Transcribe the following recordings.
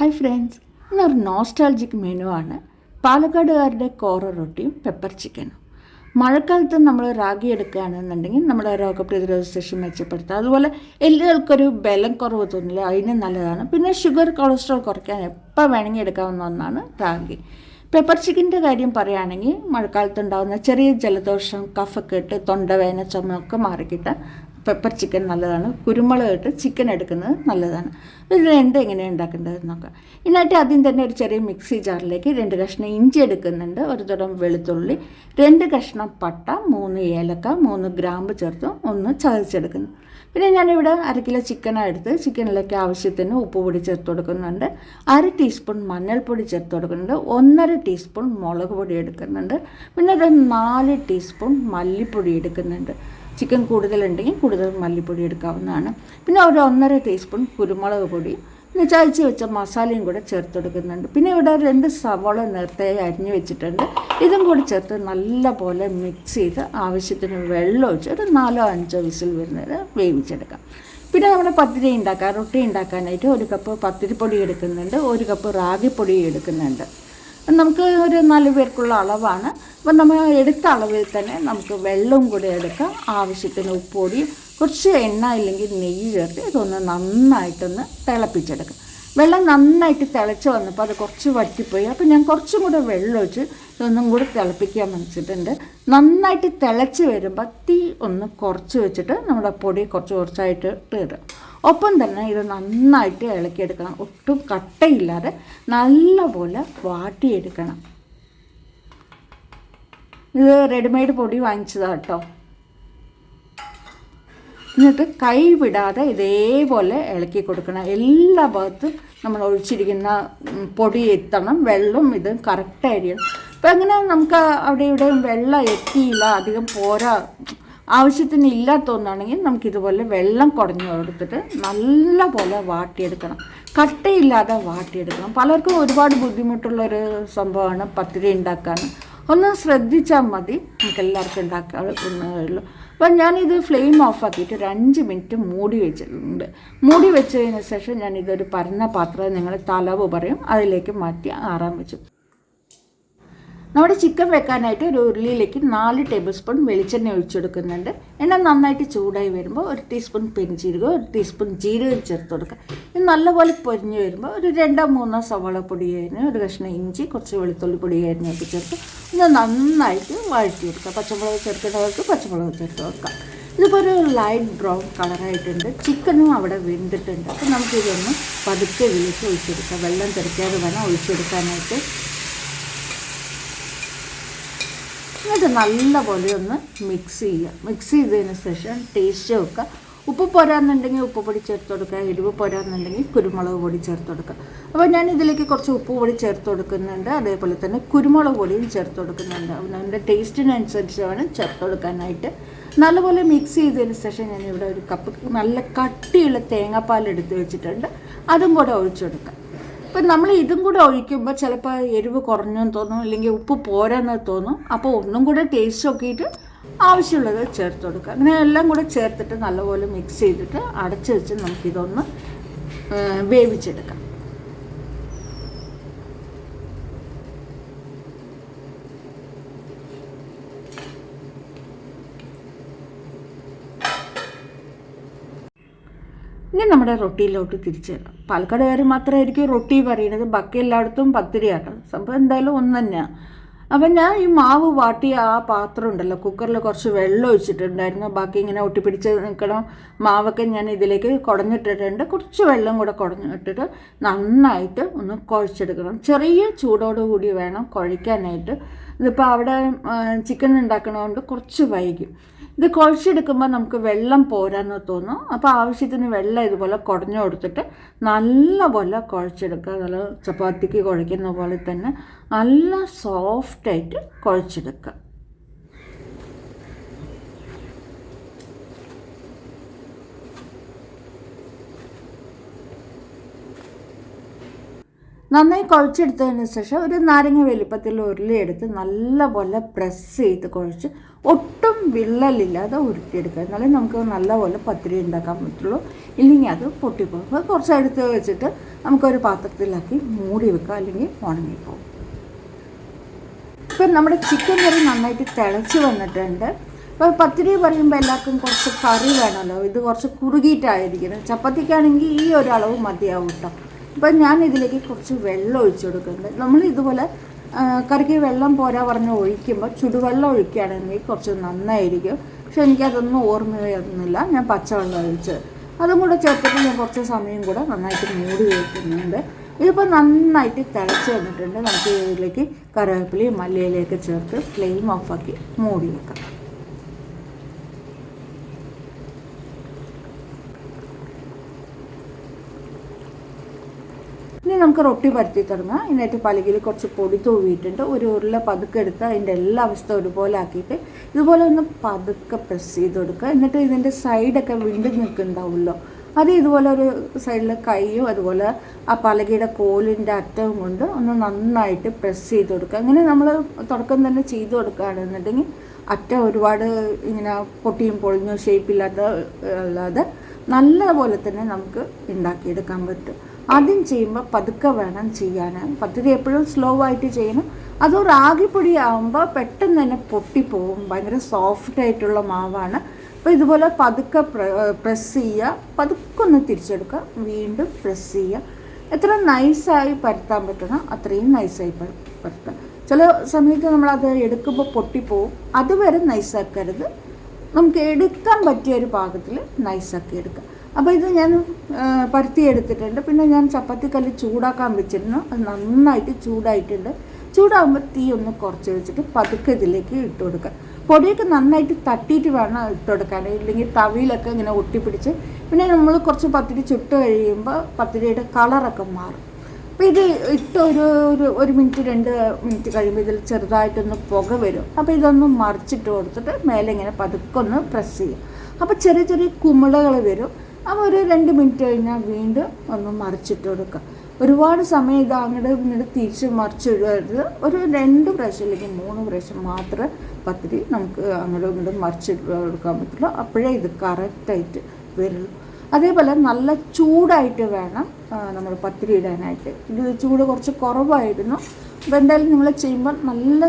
Hi friends ഇന്നൊരു nostalgic menu ആണ്. പാലക്കാടുകാരുടെ കോറ റൊട്ടിയും പെപ്പർ ചിക്കനും മഴക്കാലത്ത് നമ്മൾ റാഗി എടുക്കുകയാണെന്നുണ്ടെങ്കിൽ നമ്മുടെ രോഗപ്രതിരോധ ശേഷി മെച്ചപ്പെടുത്തുക അതുപോലെ എല്ലുകൾക്കൊരു ബലം കുറവ് തോന്നില്ല അതിന് നല്ലതാണ്. പിന്നെ ഷുഗർ കൊളസ്ട്രോൾ കുറയ്ക്കാൻ എപ്പോൾ വേണമെങ്കിൽ എടുക്കാവുന്ന ഒന്നാണ് റാഗി. പെപ്പർ ചിക്കന്റെ കാര്യം പറയുകയാണെങ്കിൽ മഴക്കാലത്ത് ഉണ്ടാകുന്ന ചെറിയ ജലദോഷം കഫക്കെട്ട് തൊണ്ടവേന ചുമയൊക്കെ മാറിക്കിട്ടാൻ പെപ്പർ ചിക്കൻ നല്ലതാണ്. കുരുമുളക് ഇട്ട് ചിക്കൻ എടുക്കുന്നത് നല്ലതാണ്. ഇത് രണ്ട് എങ്ങനെയാണ് ഉണ്ടാക്കേണ്ടത് നോക്കാം. ഇതിനായിട്ട് ആദ്യം തന്നെ ഒരു ചെറിയ മിക്സി ജാറിലേക്ക് രണ്ട് കഷ്ണം ഇഞ്ചി എടുക്കുന്നുണ്ട്. ഒരു തുടം വെളുത്തുള്ളി രണ്ട് കഷ്ണം പട്ട മൂന്ന് ഏലക്ക മൂന്ന് ഗ്രാമ്പ് ചേർത്ത് ഒന്ന് ചതച്ചെടുക്കുന്നു. പിന്നെ ഞാനിവിടെ അര കിലോ ചിക്കനാണ് എടുത്ത് ചിക്കനിലേക്ക് ആവശ്യത്തിന് ഉപ്പ് പൊടി ചേർത്ത് കൊടുക്കുന്നുണ്ട്. അര ടീസ്പൂൺ മഞ്ഞൾപ്പൊടി ചേർത്ത് കൊടുക്കുന്നുണ്ട്. ഒന്നര ടീസ്പൂൺ മുളക് പൊടി എടുക്കുന്നുണ്ട്. പിന്നെ ഒരു നാല് ടീസ്പൂൺ മല്ലിപ്പൊടി എടുക്കുന്നുണ്ട്. ചിക്കൻ കൂടുതലുണ്ടെങ്കിൽ കൂടുതൽ മല്ലിപ്പൊടി എടുക്കാവുന്നതാണ്. പിന്നെ ഒരു ഒന്നര ടീസ്പൂൺ കുരുമുളക് പൊടി. പിന്നെ ചതച്ച് വെച്ച മസാലയും കൂടെ ചേർത്തെടുക്കുന്നുണ്ട് പിന്നെ ഇവിടെ രണ്ട് സവോള നേരത്തെ അരിഞ്ഞു വെച്ചിട്ടുണ്ട്. ഇതും കൂടി ചേർത്ത് നല്ല പോലെ മിക്സ് ചെയ്ത് ആവശ്യത്തിന് വെള്ളം ഒഴിച്ച് ഒരു നാലോ അഞ്ചോ വിസിൽ വരുന്നത് വേവിച്ചെടുക്കാം. പിന്നെ നമ്മൾ പത്തിരി ഉണ്ടാക്കാൻ റൊട്ടി ഉണ്ടാക്കാനായിട്ട് ഒരു കപ്പ് പത്തിരിപ്പൊടി എടുക്കുന്നുണ്ട്. ഒരു കപ്പ് റാഗിപ്പൊടി എടുക്കുന്നുണ്ട്. നമുക്ക് ഒരു നാല് പേർക്കുള്ള അളവാണ്. അപ്പം നമ്മൾ എടുത്ത അളവിൽ തന്നെ നമുക്ക് വെള്ളവും കൂടി എടുക്കാം. ആവശ്യത്തിന് ഉപ്പൊടി കുറച്ച് എണ്ണ ഇല്ലെങ്കിൽ നെയ്യ് ചേർത്ത് ഇതൊന്ന് നന്നായിട്ടൊന്ന് തിളപ്പിച്ചെടുക്കാം. വെള്ളം നന്നായിട്ട് തിളച്ച് വന്നപ്പോൾ അത് കുറച്ച് വറ്റിപ്പോയി. അപ്പോൾ ഞാൻ കുറച്ചും കൂടെ വെള്ളം ഒഴിച്ച് ഇതൊന്നും കൂടെ തിളപ്പിക്കാൻ വെച്ചിട്ടുണ്ട്. നന്നായിട്ട് തിളച്ച് വരുമ്പോൾ തീ ഒന്ന് കുറച്ച് വെച്ചിട്ട് നമ്മുടെ പൊടി കുറച്ച് കുറച്ചായിട്ട് ഇടുക. ഒപ്പം തന്നെ ഇത് നന്നായിട്ട് ഇളക്കിയെടുക്കണം. ഒട്ടും കട്ടയില്ലാതെ നല്ലപോലെ വാട്ടിയെടുക്കണം. ഇത് റെഡിമെയ്ഡ് പൊടി വാങ്ങിച്ചതാണ് കേട്ടോ. എന്നിട്ട് കൈ വിടാതെ ഇതേപോലെ ഇളക്കി കൊടുക്കണം. എല്ലാ ഭാഗത്തും നമ്മൾ ഒഴിച്ചിരിക്കുന്ന പൊടി എത്തണം. വെള്ളം ഇത് കറക്റ്റായിരിക്കണം അപ്പം എങ്ങനെ നമുക്ക് അവിടെ ഇവിടെ വെള്ളം എത്തിയില്ല അധികം പോരാ ആവശ്യത്തിന് ഇല്ലാത്തൊന്നാണെങ്കിൽ നമുക്കിതുപോലെ വെള്ളം കുറഞ്ഞു കൊടുത്തിട്ട് നല്ല പോലെ വാട്ടിയെടുക്കണം. കട്ടയില്ലാതെ വാട്ടിയെടുക്കണം. പലർക്കും ഒരുപാട് ബുദ്ധിമുട്ടുള്ളൊരു സംഭവമാണ് പത്തിരി ഉണ്ടാക്കാൻ ഒന്ന് ശ്രദ്ധിച്ചാൽ മതി. നമുക്ക് എല്ലാവർക്കും ഉണ്ടാക്കാവുന്നതേ അപ്പം ഞാനിത് ഫ്ലെയിം ഓഫാക്കിയിട്ട് ഒരു അഞ്ച് മിനിറ്റ് മൂടി വെച്ചിട്ടുണ്ട്. മൂടി വെച്ചതിന് ശേഷം ഞാനിതൊരു പരന്ന പാത്രം നിങ്ങൾ തലവ് പറയും. അതിലേക്ക് മാറ്റി ആറാൻ വെച്ചു. നമ്മുടെ ചിക്കൻ വെക്കാനായിട്ട് ഒരു ഉരുളിയിലേക്ക് നാല് ടേബിൾ സ്പൂൺ വെളിച്ചെണ്ണ ഒഴിച്ചെടുക്കുന്നുണ്ട്. എണ്ണ നന്നായിട്ട് ചൂടായി വരുമ്പോൾ ഒരു ടീസ്പൂൺ പെരിഞ്ചീരകം ഒരു ടീസ്പൂൺ ജീരകം ചേർത്ത് കൊടുക്കുക. ഇത് നല്ലപോലെ പൊരിഞ്ഞ് വരുമ്പോൾ ഒരു രണ്ടോ മൂന്നോ സവാള പൊടി അരിഞ്ഞ് ഒരു കഷ്ണം ഇഞ്ചി കുറച്ച് വെളുത്തുള്ളി പൊടി അരിഞ്ഞൊക്കെ ചേർത്ത് ഒന്ന് നന്നായിട്ട് വഴറ്റി കൊടുക്കുക പച്ചമുളക് ചേർക്കേണ്ടവർക്ക് പച്ചമുളക് ചേർത്ത് വെക്കാം. ഇതിപ്പോൾ ഒരു ലൈറ്റ് ബ്രൗൺ കളറായിട്ടുണ്ട് ചിക്കനും അവിടെ വെന്തിട്ടുണ്ട്. അപ്പോൾ നമുക്കിതൊന്ന് പതുക്കെ വിളിച്ച് ഒഴിച്ചെടുക്കാം. വെള്ളം തിരക്കാതെ വേണം ഒഴിച്ചെടുക്കാനായിട്ട്. എന്നിട്ട് നല്ലപോലെ ഒന്ന് മിക്സ് ചെയ്യുക. മിക്സ് ചെയ്തതിന് ശേഷം ടേസ്റ്റ് വെക്കുക. ഉപ്പ് പോരാന്നുണ്ടെങ്കിൽ ഉപ്പ് പൊടി ചേർത്ത് കൊടുക്കുക. എരിവ് പോരാന്നുണ്ടെങ്കിൽ കുരുമുളക് പൊടി ചേർത്ത് കൊടുക്കുക. അപ്പോൾ ഞാൻ ഇതിലേക്ക് കുറച്ച് ഉപ്പ് പൊടി ചേർത്ത് കൊടുക്കുന്നുണ്ട്. അതേപോലെ തന്നെ കുരുമുളക് പൊടിയും ചേർത്ത് കൊടുക്കുന്നുണ്ട്. അതിന്റെ ടേസ്റ്റിനനുസരിച്ച് വേണം ചേർത്ത് കൊടുക്കാനായിട്ട്. നല്ലപോലെ മിക്സ് ചെയ്തതിന് ശേഷം ഞാൻ ഇവിടെ ഒരു കപ്പ് നല്ല കട്ടിയുള്ള തേങ്ങാപ്പാൽ എടുത്ത് വെച്ചിട്ടുണ്ട്. അതും കൂടെ ഒഴിച്ചെടുക്കാം ഇപ്പം നമ്മൾ ഇതും കൂടെ ഒഴിക്കുമ്പോൾ ചിലപ്പോൾ എരിവ് കുറഞ്ഞെന്ന് തോന്നും അല്ലെങ്കിൽ ഉപ്പ് പോരാന്ന് തോന്നും. അപ്പോൾ ഒന്നും കൂടെ ടേസ്റ്റ് നോക്കിയിട്ട് ആവശ്യമുള്ളത് ചേർത്ത് കൊടുക്കുക. അങ്ങനെ എല്ലാം കൂടെ ചേർത്തിട്ട് നല്ലപോലെ മിക്സ് ചെയ്തിട്ട് അടച്ച് വെച്ച് നമുക്കിതൊന്ന് വേവിച്ചെടുക്കാം. ഇനി നമ്മുടെ റൊട്ടിയിലോട്ട് തിരിച്ച് വരാം. പാലക്കാടുകാർ മാത്രമായിരിക്കും റൊട്ടി പറയുന്നത്. ബാക്കി എല്ലായിടത്തും പത്തിരിയാണ് സംഭവം എന്തായാലും ഒന്ന് തന്നെയാണ് അപ്പം ഞാൻ ഈ മാവ് വാട്ടിയ ആ പാത്രം ഉണ്ടല്ലോ കുക്കറിൽ കുറച്ച് വെള്ളം ഒഴിച്ചിട്ടുണ്ടായിരുന്നു. ബാക്കി ഇങ്ങനെ ഒട്ടിപ്പിടിച്ച് നിൽക്കണം മാവൊക്കെ ഞാൻ ഇതിലേക്ക് കുടഞ്ഞിട്ടിട്ടുണ്ട്. കുറച്ച് വെള്ളം കൂടെ കുടഞ്ഞിട്ടിട്ട് നന്നായിട്ട് ഒന്ന് കുഴച്ചെടുക്കണം. ചെറിയ ചൂടോടു കൂടി വേണം കുഴയ്ക്കാനായിട്ട്. ഇതിപ്പോൾ അവിടെ ചിക്കൻ ഉണ്ടാക്കണതുകൊണ്ട് കുറച്ച് വൈകും. ഇത് കുഴച്ചെടുക്കുമ്പോൾ നമുക്ക് വെള്ളം പോരാന്ന് തോന്നും. അപ്പോൾ ആവശ്യത്തിന് വെള്ളം ഇതുപോലെ കുടഞ്ഞു കൊടുത്തിട്ട് നല്ല പോലെ കുഴച്ചെടുക്കുക. നല്ല ചപ്പാത്തിക്ക് കുഴയ്ക്കുന്ന പോലെ തന്നെ നല്ല സോഫ്റ്റായിട്ട് കുഴച്ചെടുക്കുക. നന്നായി കുഴച്ചെടുത്തതിന് ശേഷം ഒരു നാരങ്ങ വലിപ്പത്തിൽ ഉരുളിയെടുത്ത് നല്ലപോലെ പ്രസ് ചെയ്ത് കുഴച്ച് ഒട്ടും വിള്ളലില്ലാതെ ഉരുട്ടിയെടുക്കുക. എന്നാലേ നമുക്ക് നല്ലപോലെ പത്തിരി ഉണ്ടാക്കാൻ പറ്റുള്ളൂ. ഇല്ലെങ്കിൽ അത് പൊട്ടിപ്പോകും. അപ്പോൾ കുറച്ച് എടുത്ത് വെച്ചിട്ട് നമുക്കൊരു പാത്രത്തിലാക്കി മൂടി വെക്കുക. അല്ലെങ്കിൽ ഉണങ്ങിപ്പോകും ഇപ്പം നമ്മുടെ ചിക്കൻ കറി നന്നായിട്ട് തിളച്ച് വന്നിട്ടുണ്ട്. അപ്പോൾ പത്തിരി പറയുമ്പോൾ എല്ലാവർക്കും കുറച്ച് കറി വേണമല്ലോ. ഇത് കുറച്ച് കുറുകിയിട്ടായിരിക്കുന്നത് ചപ്പാത്തിക്കാണെങ്കിൽ ഈ ഒരളവ് മതിയാവും കേട്ടോ. അപ്പം ഞാൻ ഇതിലേക്ക് കുറച്ച് വെള്ളം ഒഴിച്ചു കൊടുക്കുന്നുണ്ട്. നമ്മൾ ഇതുപോലെ കറിക്ക് വെള്ളം പോരാ പറഞ്ഞ് ഒഴിക്കുമ്പോൾ ചുടുവെള്ളം ഒഴിക്കുകയാണെങ്കിൽ കുറച്ച് നന്നായിരിക്കും. പക്ഷെ എനിക്കതൊന്നും ഓർമ്മയൊന്നുമില്ല. ഞാൻ പച്ചവെള്ളം ഒഴിച്ചത് അതും കൂടെ ചേർത്തിട്ട് ഞാൻ കുറച്ച് സമയം കൂടെ നന്നായിട്ട് മൂടി വയ്ക്കുന്നുണ്ട് ഇതിപ്പോൾ നന്നായിട്ട് തിളച്ച് വന്നിട്ടുണ്ട്. നമുക്ക് ഇതിലേക്ക് കറിവേപ്പിലയും മല്ലിയിലേക്ക് ചേർത്ത് ഫ്ലെയിം ഓഫാക്കി മൂടി വെക്കാം. നമുക്ക് റൊട്ടി പരത്തി തുടങ്ങാം എന്നിട്ട് പലകിൽ കുറച്ച് പൊടി തൂവിയിട്ടുണ്ട്. ഒരു ഉരുള പതുക്കെ എടുത്ത് അതിന്റെ എല്ലാ അവസ്ഥ ഒരുപോലെ ആക്കിയിട്ട് ഇതുപോലെ ഒന്ന് പതുക്കെ പ്രസ് ചെയ്ത് കൊടുക്കുക. എന്നിട്ട് ഇതിന്റെ സൈഡൊക്കെ വീണ്ടും നിൽക്കുന്നുണ്ടാവുമല്ലോ. അത് ഇതുപോലെ ഒരു സൈഡിൽ കൈയും അതുപോലെ ആ പലകയുടെ കോലിന്റെ അറ്റവും കൊണ്ട് ഒന്ന് നന്നായിട്ട് പ്രസ് ചെയ്ത് കൊടുക്കുക. അങ്ങനെ നമ്മൾ തുടക്കം തന്നെ ചെയ്ത് കൊടുക്കുകയാണെന്നുണ്ടെങ്കിൽ അറ്റം ഒരുപാട് ഇങ്ങനെ പൊട്ടിയും പൊളിഞ്ഞോ ഷേപ്പില്ലാത്ത അല്ലാതെ നല്ലപോലെ തന്നെ നമുക്ക് ഉണ്ടാക്കിയെടുക്കാൻ പറ്റും. ആദ്യം ചെയ്യുമ്പോൾ പതുക്കെ വേണം ചെയ്യാൻ പദ്ധതി എപ്പോഴും സ്ലോ ആയിട്ട് ചെയ്യണം. അത് റാഗിപ്പൊടി ആകുമ്പോൾ പെട്ടെന്ന് തന്നെ പൊട്ടിപ്പോവും. ഭയങ്കര സോഫ്റ്റ് ആയിട്ടുള്ള മാവാണ്. അപ്പോൾ ഇതുപോലെ പതുക്കെ പ്രസ് ചെയ്യുക. പതുക്കെ ഒന്ന് തിരിച്ചെടുക്കുക. വീണ്ടും പ്രസ് ചെയ്യുക. എത്ര നൈസായി പരത്താൻ പറ്റണോ അത്രയും നൈസായി പര- പരത്താം. ചില സമയത്ത് നമ്മളത് എടുക്കുമ്പോൾ പൊട്ടിപ്പോവും. അതുവരെ നൈസാക്കരുത് നമുക്ക് എടുക്കാൻ പറ്റിയ ഒരു പാകത്തിൽ നൈസാക്കി എടുക്കാം. അപ്പോൾ ഇത് ഞാൻ പരത്തി എടുത്തിട്ടുണ്ട്. പിന്നെ ഞാൻ ചപ്പാത്തിക്കല്ല് ചൂടാക്കാൻ വെച്ചിരുന്നു. അത് നന്നായിട്ട് ചൂടായിട്ടുണ്ട്. ചൂടാകുമ്പോൾ തീ ഒന്ന് കുറച്ച് വെച്ചിട്ട് പതുക്കെ ഇതിലേക്ക് ഇട്ട് കൊടുക്കുക. പൊടിയൊക്കെ നന്നായിട്ട് തട്ടിയിട്ട് വേണം ഇട്ട് കൊടുക്കാൻ. ഇല്ലെങ്കിൽ തവിയിലൊക്കെ ഇങ്ങനെ ഒട്ടിപ്പിടിച്ച് പിന്നെ നമ്മൾ കുറച്ച് പത്തിരി ചുട്ട് കഴിയുമ്പോൾ പത്തിരിയുടെ കളറൊക്കെ മാറും. അപ്പോൾ ഇത് ഇട്ട് ഒരു ഒരു ഒരു മിനിറ്റ് രണ്ട് മിനിറ്റ് കഴിയുമ്പോൾ ഇതിൽ ചെറുതായിട്ടൊന്ന് പുക വരും. അപ്പോൾ ഇതൊന്ന് മറിച്ചിട്ട് കൊടുത്തിട്ട് മേലെ ഇങ്ങനെ പതുക്കെ ഒന്ന് പ്രസ് ചെയ്യും അപ്പോൾ ചെറിയ ചെറിയ കുമിളകൾ വരും. അപ്പോൾ ഒരു രണ്ട് മിനിറ്റ് കഴിഞ്ഞാൽ വീണ്ടും ഒന്ന് മറിച്ചിട്ട് കൊടുക്കുക. ഒരുപാട് സമയം ഇത് അങ്ങോട്ട് ഇങ്ങോട്ട് തിരിച്ച് മറിച്ചിടരുത് ഒരു രണ്ട് പ്രാവശ്യം അല്ലെങ്കിൽ മൂന്ന് പ്രാവശ്യം മാത്രമേ പത്തിരി നമുക്ക് അങ്ങോട്ടും ഇങ്ങോട്ടും മറിച്ചിട്ട് കൊടുക്കാൻ പറ്റുള്ളൂ. അപ്പോഴേ ഇത് കറക്റ്റായിട്ട് വരുള്ളൂ. അതേപോലെ നല്ല ചൂടായിട്ട് വേണം നമ്മൾ പത്തിരി ഇടാനായിട്ട്. ഇത് ചൂട് കുറച്ച് കുറവായിരുന്നു. അപ്പോൾ എന്തായാലും നിങ്ങൾ ചെയ്യുമ്പോൾ നല്ല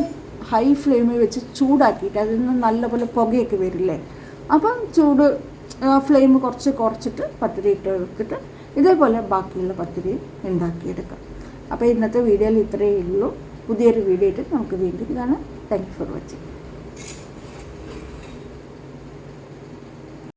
ഹൈ ഫ്ലെയിമിൽ വെച്ച് ചൂടാക്കിയിട്ട് അതിൽ നിന്ന് നല്ലപോലെ പുകയൊക്കെ വരില്ലേ? അപ്പം ചൂട് ഫ്ലെയിം കുറച്ച് കുറച്ചിട്ട് പത്തിരി ഇട്ട് എടുത്തിട്ട് ഇതേപോലെ ബാക്കിയുള്ള പത്തിരി ഉണ്ടാക്കിയെടുക്കാം. അപ്പോൾ ഇന്നത്തെ വീഡിയോയിൽ ഇത്രയേ ഉള്ളൂ. പുതിയൊരു വീഡിയോ ആയിട്ട് നമുക്ക് വീണ്ടും കാണാം. Thank for watching